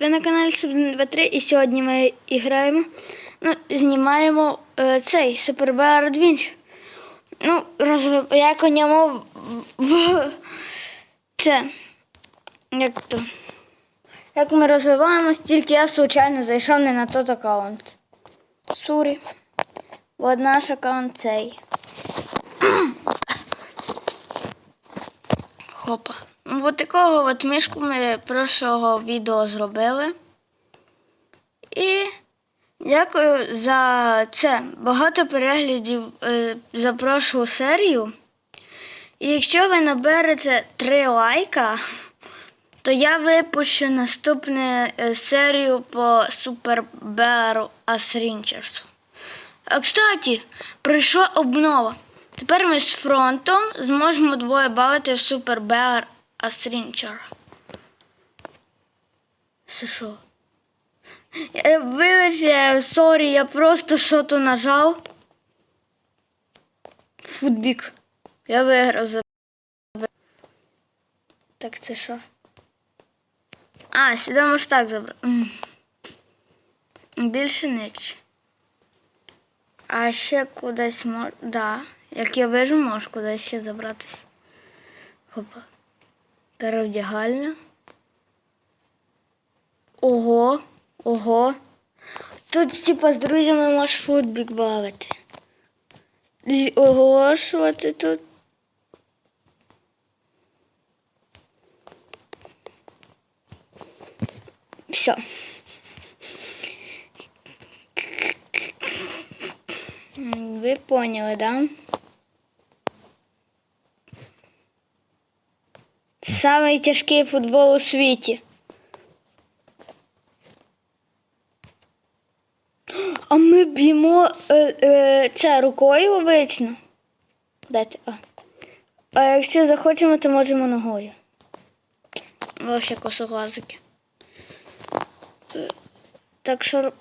Ви на каналі Суб23 і сьогодні ми граємо, ну, знімаємо е, цей Super Bear Adventure. Ну, роз... як у ньому в... це. Як то? Як ми розвиваємось, тільки я случайно зайшов не на тот аккаунт. Сурі. От наш аккаунт цей. Хопа. Ну, от такого от мишку ми прошлого відео зробили. І дякую за це. Багато переглядів е, за прошлу серію. І якщо ви наберете 3 лайка, то я випущу наступну е, серію по Super Bear As Rangers. А кстати, прийшла обнова. Тепер ми з фронтом зможемо двоє бавити в Super Bear Ranger. Це що? Е, Вибачте, сорі, я просто що-то нажав. Футбік. Я виграв за. Так, це що? А, сюди можеш так забрати. Більше ніч. А ще кудись мож... Да. Як я вижу, можу кудись ще забратись. Хопа. Перевдягальня. Ого, ого. Тут, типа, з друзями можеш футбік бавити. Ого, що ти тут? Все. Ви поняли, да? Самий тяжкий футбол у світі. А ми б'ємо е, е, це рукою обично. Дайте, а. а якщо захочемо, то можемо ногою. Ось як косоглазики. Е, Так що.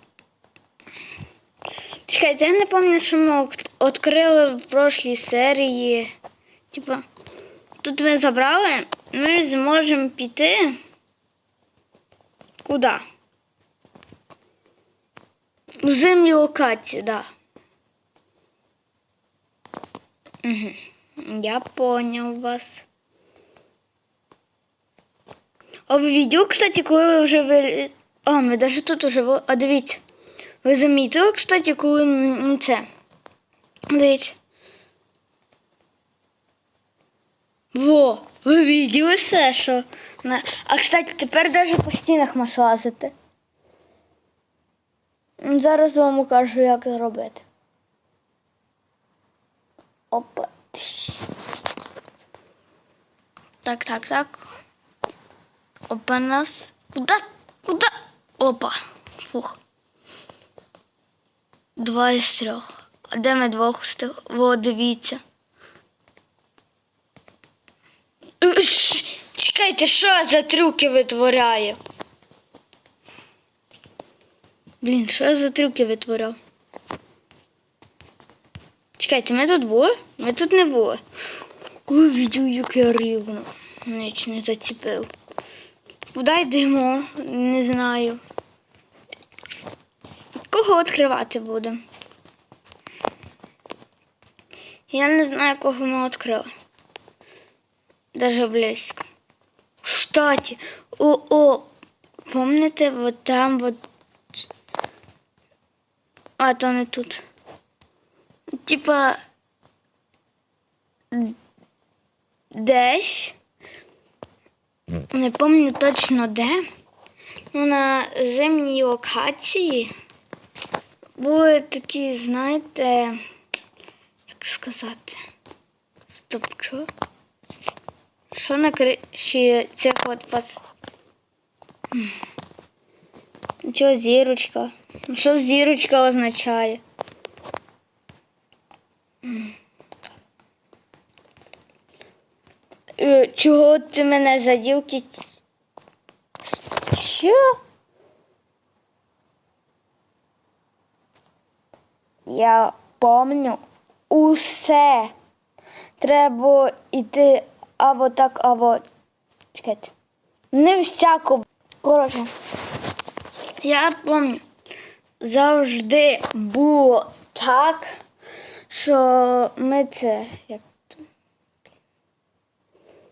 Чекайте, я не пам'ятаю, що ми відкрили в прошлій серії. Типа, тут ми забрали, ми зможемо піти. Куди? У землі локації, да. Угу. Я понял вас. А ви відео, кстати, коли ви вже ви... А, ми навіть тут уже... А дивіться. Ви замітили, кстати, коли це. Дивіться. Во, ви виділи все, що. А кстати, тепер навіть по стінах можеш лазити. Зараз вам покажу, як робити. Опа. Так, так, так. Опа нас. Куда? Куда? Опа. Фух. Два із трьох. А де ми двох встиг? Во, дивіться. Е, ш- Чекайте, що я за трюки витворяю? Блін, що я за трюки витворяв? Чекайте, ми тут були? Ми тут не були. Ой, відео, як я рівно. Ніч не заціпив. Куди йдемо? Не знаю. Кого відкривати будемо? Я не знаю, кого ми відкрили. Даже близько. Кстати, о, о, помните, вот там вот. А, то не тут. Типа. Десь. Не пам'ятаю точно де. Ну, на зимній локації були такі, знаєте, як сказати. Стоп? Що на криші цих от. М. Чого зірочка? Що зірочка означає? Е, Чого ти мене задів кіт? Що? Я помню усе. Треба йти або так, або. Чекайте. Не всяко. Коротше. Я пам'ятаю, завжди було так, що ми це як.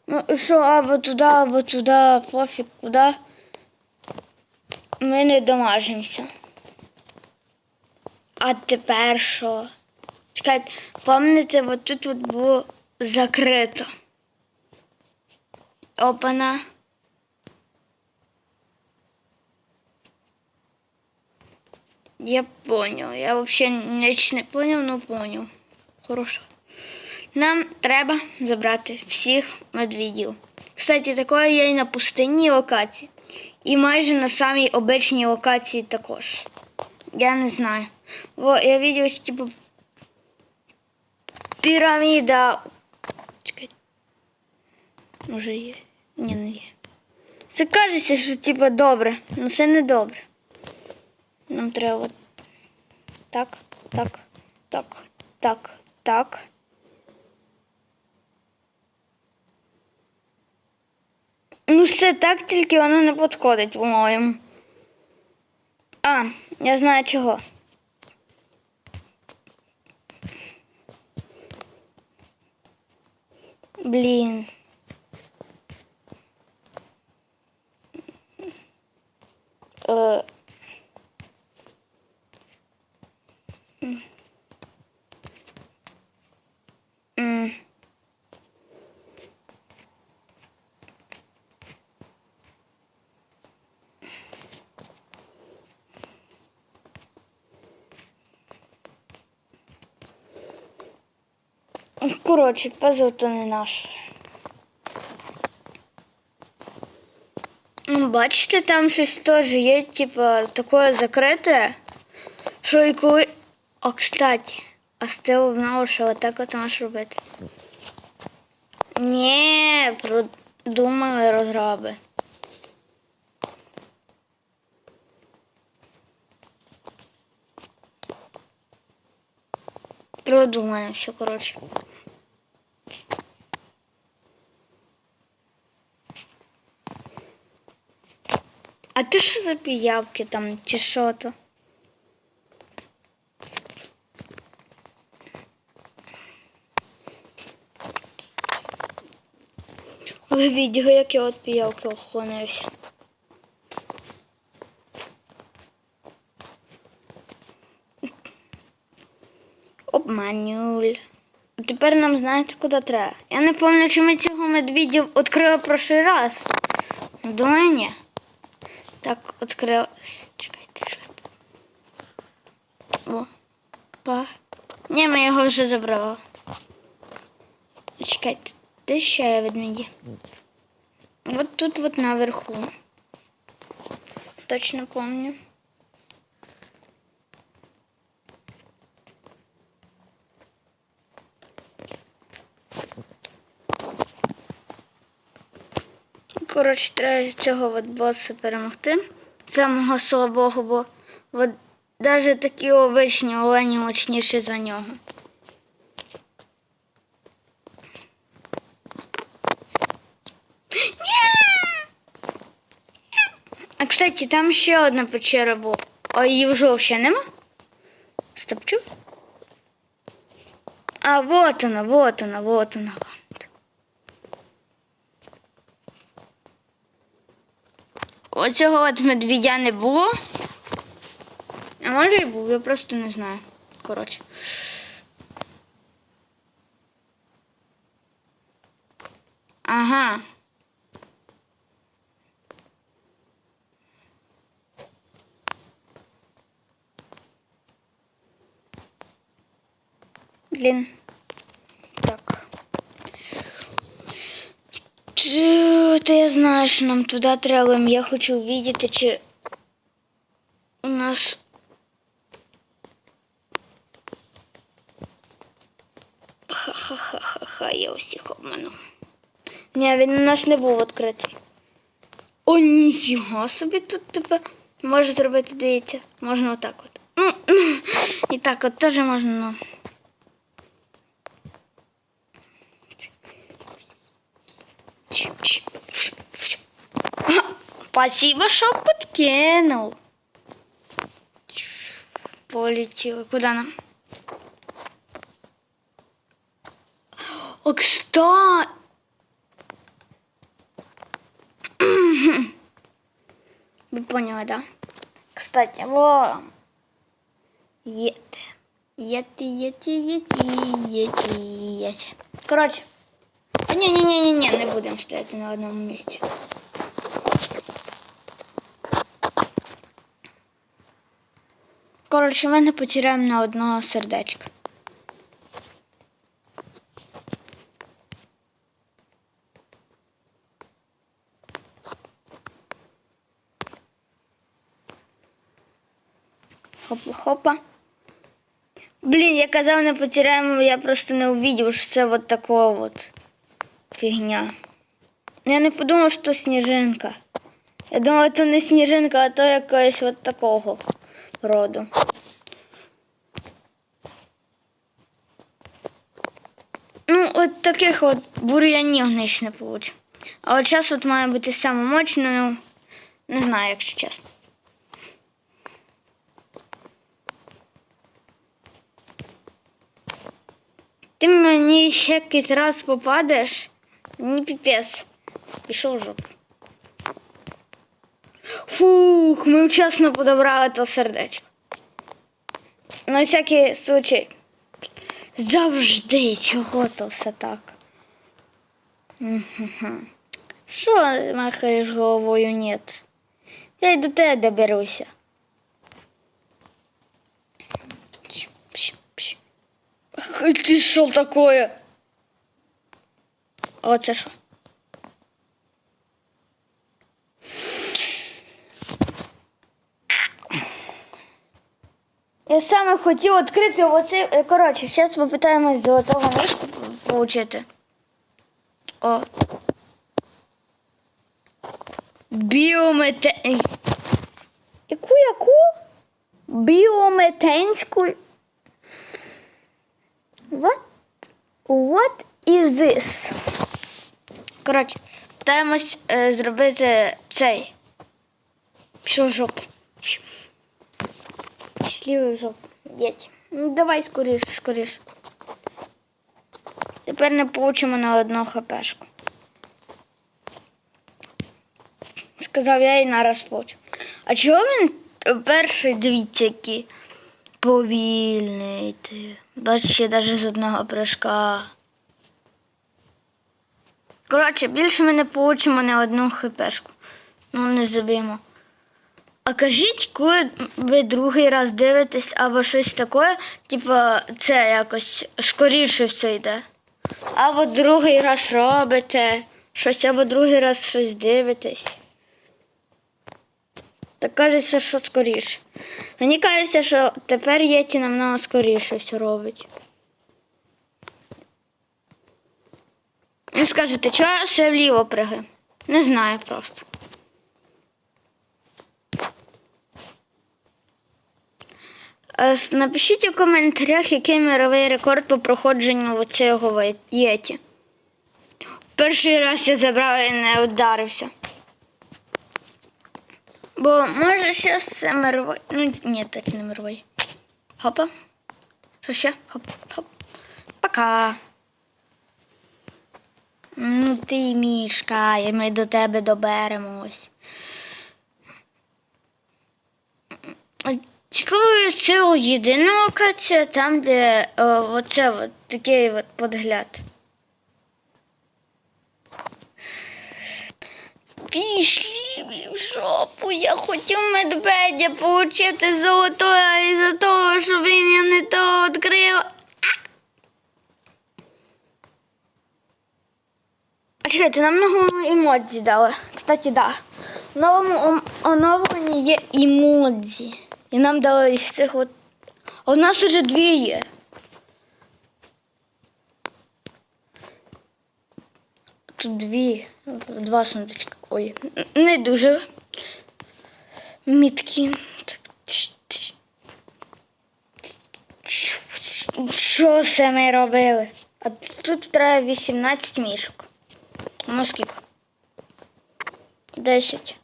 Ну, що або туди, або туди, пофіг куди. Ми не домажимося. А тепер що? Чекайте, пам'ятаєте, от тут от було закрито. Опана. Я понял. Я вообще ніч не поняв, но поняв. Хорошо. Нам треба забрати всіх медведів. Кстати, такое є і на пустинній локації. І майже на самій обичній локації також. Я не знаю. Во, я видів, що типу піраміда. Чекай. Може є? Ні, не є. Це кажеться, що типу добре, але це не добре. Нам треба так, так, так, так, так. Ну, все так, тільки воно не підходить, по-моєму. А, я знаю чого. Блін. Пазл то не наш. Бачите, там щось теж є, типа, таке закрите, що і коли. О, кстати, а з цього знав, що отак от можеш робити. Ні, продумали розраби. Продумано все, коротше. А ти що за піявки там, чи що то? Ви відео, як я от піявки охоронився. Обманюль. Тепер нам знаєте, куди треба. Я не пам'ятаю, чи ми цього медведя відкрили прошлий раз. Думаю, ні. Так, відкрила. Чекайте, чекайте. О. Па. Ні, ми його вже забрали. Чекайте, де ще є ведмеді? Вот тут вот наверху. Точно помню. Коротше, треба цього от боса перемогти. Самого слабого, бо навіть такі обичні олені мощніші за нього. А кстати, там ще одна печера була. А її вже взагалі нема? Стопчу? А, вот она, вот она, вот она. Оцього от медведя не було. А може і був, я просто не знаю. Коротше. Ага. Блін. Так. Знаю, що нам туди треба, я хочу увидіти, чи у нас. Ха-ха-ха-ха-ха, я усіх обману. Ні, він у нас не був відкритий. О, ніфіга собі тут тепер. Може зробити, дивіться, можна отак от. І так от теж можна, ну. Спасибо, що подкинув. полетіли. Куди нам? О, кстати. Ви поняли, да? Кстати, во. Єти. Єти, єти, єти, єти, єти. Коротше. А ні, ні, ні, ні, ні, не будемо стояти на одному місці. Коротше, ми не потеряємо на одного сердечка. Хопа-хопа. Блін, я казав, не потеряємо, я просто не увидів, що це от такого от фігня. Я не подумав, що сніжинка. Я думав, це не сніжинка, а то якось от такого роду. Ну, от таких от бур'янів ніч не получу. А от час от має бути саме мощно, ну не знаю, якщо чесно. Ти мені ще якийсь раз попадеш, ні піпець. Пішов в жопу. Фух, ми вчасно подобрали то сердечко. На всякий случай. Завжди чого то все так. Що махаєш головою нет? Я й до тебе доберуся. Ти що таке? А що? Я саме хотів відкрити оцей. е, Коротше, зараз попитаємось золотого мишку отримати. О. Біомете... Яку яку? Біометенську. What? What is this? Коротше, питаємось е, зробити цей. Пішов в жопу. Щасливий в жопу. Єть. Ну давай скоріш, скоріш. Тепер не получимо на одну хпшку. Сказав я і нараз получу. А чого він перший дивіться, який повільний ти. Бачиш, навіть з одного прыжка. Коротше, більше ми не получимо на одну хпшку. Ну, не заб'ємо. А кажіть, коли ви другий раз дивитесь або щось таке, типу, це якось скоріше все йде. Або другий раз робите щось, або другий раз щось дивитесь. Так кажеться, що скоріше. Мені кажеться, що тепер Єті намного скоріше все робить. Ви скажете, чого все вліво приги? Не знаю просто. Е, с- Напишіть у коментарях, який мировий рекорд по проходженню цього єті. Перший раз я забрав і не вдарився. Бо може ще це мировий. Ну, ні, так не мировий. Хопа. Що ще? Хоп, хоп. Пока. Ну ти мішка, і ми до тебе доберемось. Цікаво з цього єдиного там, де о, оце от, такий от подгляд. Пішли в жопу, я хотів медведя получити золотого, а із-за того, що він я не то відкрив. А чекайте, нам нового емодзі дали. Кстати, да. В новому оновленні є емодзі. І нам дали із цих от. А у нас уже дві є. Тут дві, два сундучка. Ой, не дуже міткі. Що це ми робили? А тут треба 18 мішок. Ну скільки? 10.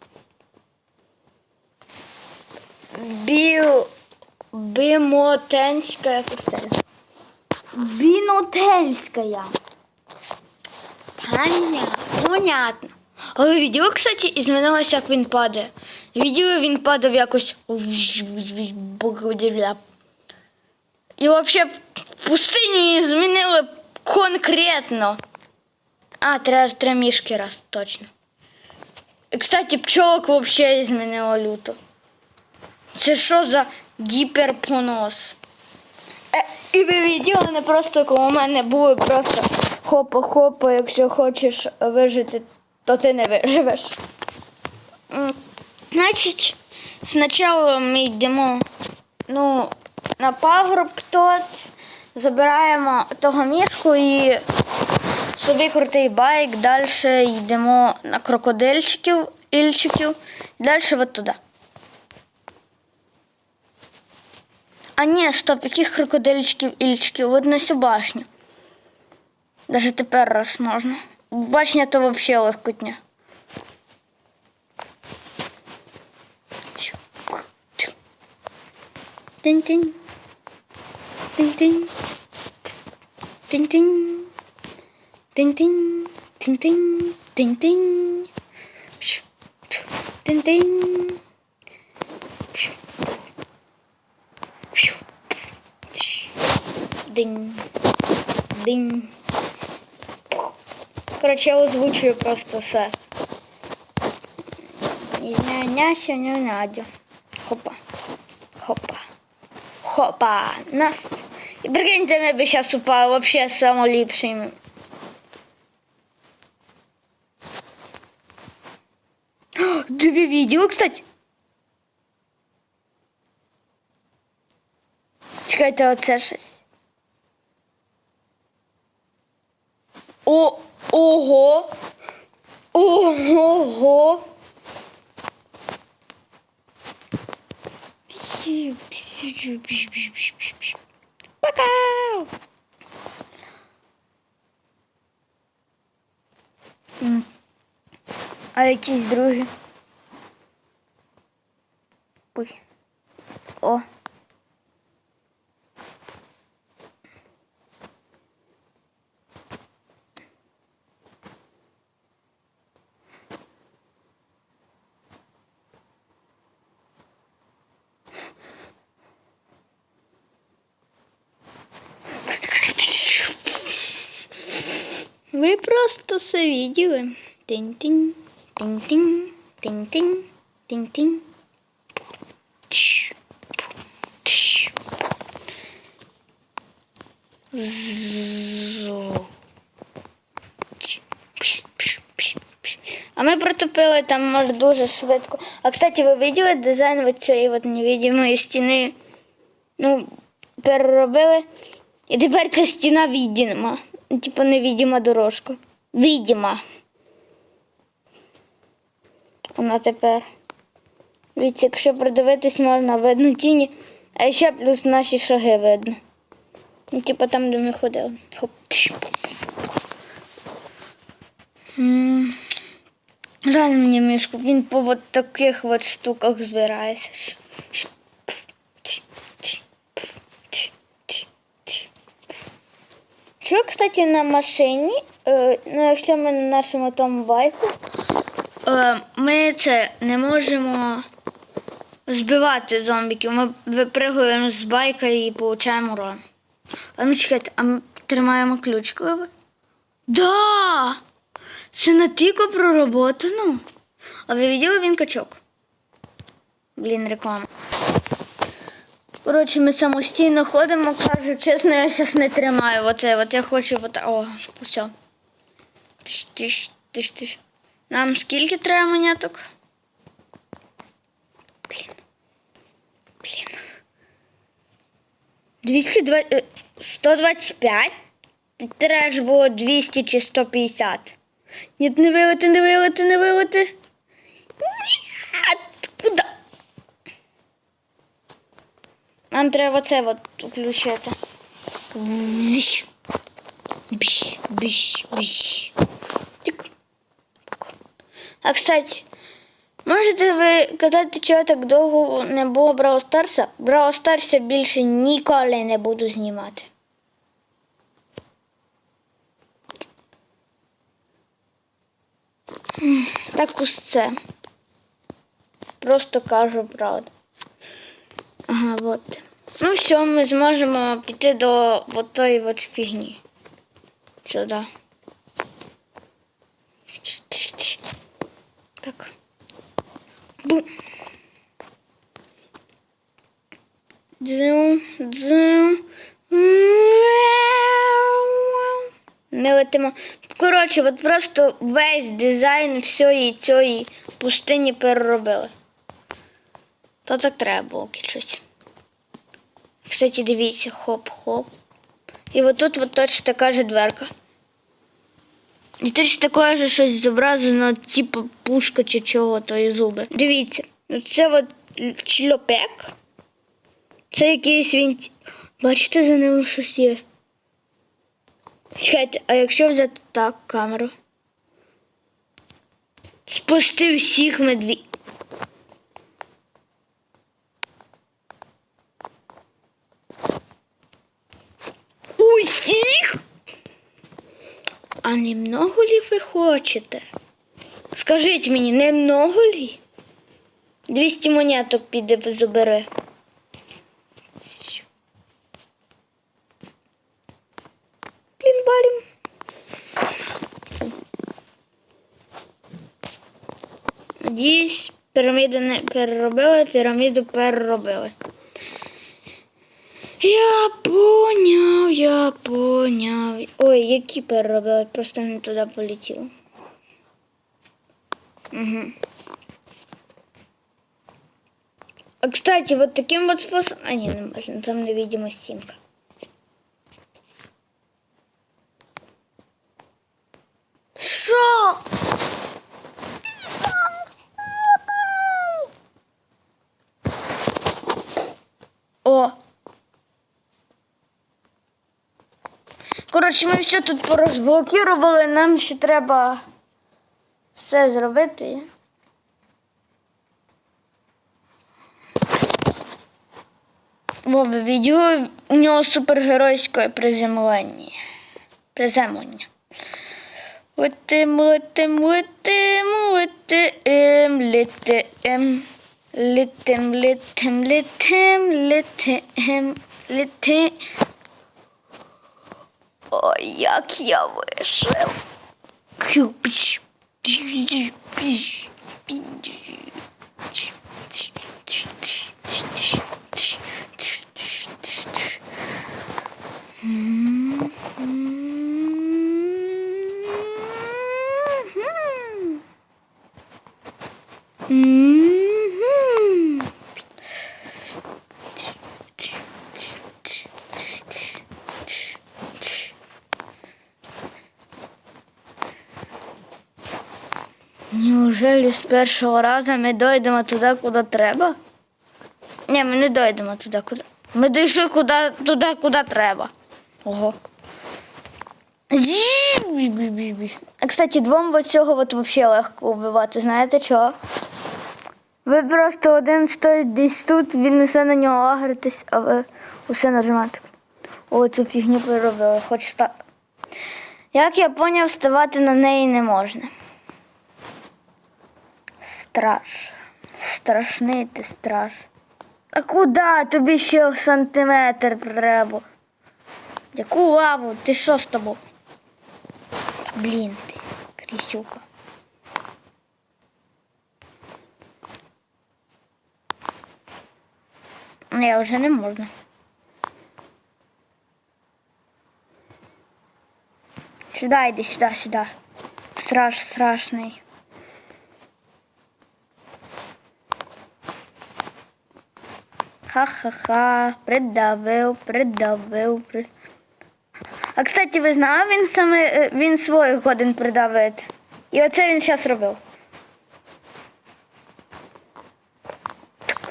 Біо. Бимотенська костель. Бинотельская. Понятно. Понятно. А ви виділи, кстати, змінилося, як він падає? Виділи, він падав якось. І взагалі пустиню змінили конкретно. А, треба ж три мішки раз, точно. І, кстати, пчолок взагалі змінило люто. Це що за гіперпонос? Е, і ви виділи не просто, коли у мене було просто хопа-хопа, якщо хочеш вижити, то ти не виживеш. Значить, спочатку ми йдемо ну, на пагорб тот, забираємо того мішку і собі крутий байк, далі йдемо на крокодильчиків, ільчиків, далі от туди. А ні, стоп, яких крокодильчиків, ільчиків? От на цю башню. Даже тепер раз можна. Башня то взагалі легкотня. Тинь-тинь. Тинь-тинь. Тинь-тинь. Тинь-тинь. Тинь-тинь. Тинь-тинь. Тинь-тинь. Динь. Динь. Коротше, я озвучую просто все. Знаю, няся, не Надю. Хопа. Хопа. Хопа. Нас. І прикиньте, ми би зараз упали вообще самоліпший. О, Диви відео, кстати. Чекайте, оце щось. О, ого. Ого. Пока. А якісь другі? Ой. О. Ви просто все виділи. Тинь-тинь, тинь-тинь, тинь-тинь, тинь-тинь. А ми протопили там може дуже швидко. А кстати, ви виділи дизайн от цієї от невидимої стіни? Ну, переробили. І тепер ця стіна відіма. Типу невидима дорожка. Відіма. Вона тепер. Дивіться, якщо придивитись, можна видно тіні, а ще плюс наші шаги видно. Ну, типу там, де ми ходили. Хоп. Жаль мені мішку, він по от таких от штуках збирається. Кстати, на машині, е, ну, якщо ми на нашому тому байку, е, ми це не можемо збивати зомбіків. Ми випригуємо з байка і получаємо урон. А ну чекайте, а ми тримаємо ключ. Да! Це на тільки проработано. А ви виділи він качок? Блін, реклама. Коротше, ми самостійно ходимо, кажу, чесно, я зараз не тримаю оце. От я хочу от, о, все. Тиш, тиш, тиш, тиш. Нам скільки треба монеток? Блін. Блін. 220, е, 125? Треба ж було 200 чи 150. Ні, не вилити, не вилити, не вилити. Ні, куди? Нам треба це от включити. Зіш. Біш, біш, біш. Тик. А, кстати, Можете ви казати, чого так довго не було Браво Старса? Браво Старса більше ніколи не буду знімати. Так це. Просто кажу правду. Ага, от. Ну все, ми зможемо піти до от тої от фігні. Сюди. Так. Бум. Дзю, дзю. Ми летимо. Коротше, от просто весь дизайн всієї цієї пустині переробили. То так треба було щось. Кстати, дивіться, хоп-хоп. І от тут от точно така же дверка. І точно таке же щось зображено, типу пушка чи чого, то і зуби. Дивіться, ну це от чльопек. Це якийсь він. Бачите, за ним щось є. Чекайте, а якщо взяти так камеру? Спусти всіх медві. Усіх? А немного ли ви хочете? Скажіть мені, немного ли? 200 монеток піде забере. Блін. Надіюсь, піраміду не переробили, піраміду переробили. Я поняв, я поняв. Ой, які переробили, просто не туди полетіло. Угу. А кстати, вот таким вот способом. А, не, не можна, там невидима стінка. Що? О. Коротше, ми все тут порозблокували, нам ще треба все зробити. Вова, відео у нього супергеройське приземлення. Приземлення. Летим, летим, летим, летим, летим. Летим, летим, летим, летим, летим. Ой, як я вишив. Кюпч. Неужели з першого разу ми дойдемо туди, куди треба? Ні, ми не дойдемо туди, куди. Ми дійшли куди, туди, куди треба. Ого. А, кстати, двом от цього от вообще легко вбивати. Знаєте чого? Ви просто один стоїть десь тут, він усе на нього агритесь, а ви усе нажимати. О, цю фігню переробили. Хоч ста. Як я поняв, ставати на неї не можна. Страш. Страшний ти страш. А куди? Тобі ще сантиметр треба. Яку лаву? Ти що з тобою? Та блін ти, крісюка. Не, вже не можна. Сюди йди, сюди, сюди. Страш страшний. Ха-ха-ха, придавив, придавив, при... А кстати, ви знали, він саме е, він своїх годин придавити. І оце він зараз робив.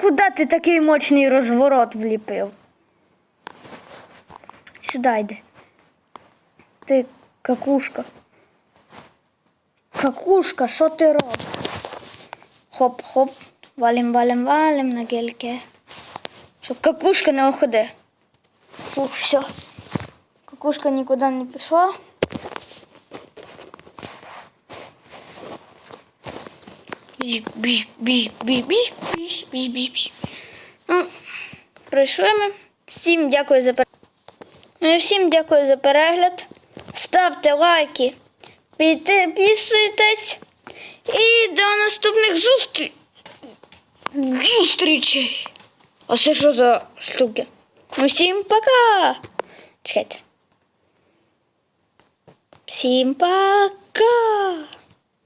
Куди ти такий мощний розворот вліпив? Сюди йди. Ти какушка. Какушка, що ти робиш? Хоп-хоп. Валим, валим, валим на гельке. Чтоб какушка не уходе. Фух, все. Какушка нікуди не пішла. Ну, пройшли ми. Всім дякую за перегляд. Ну всім дякую за перегляд. Ставте лайки, підписуйтесь і до наступних зустрічей. Зустрічей! А це що за штуки? Ну, всім пока. Чекайте. Всім пока.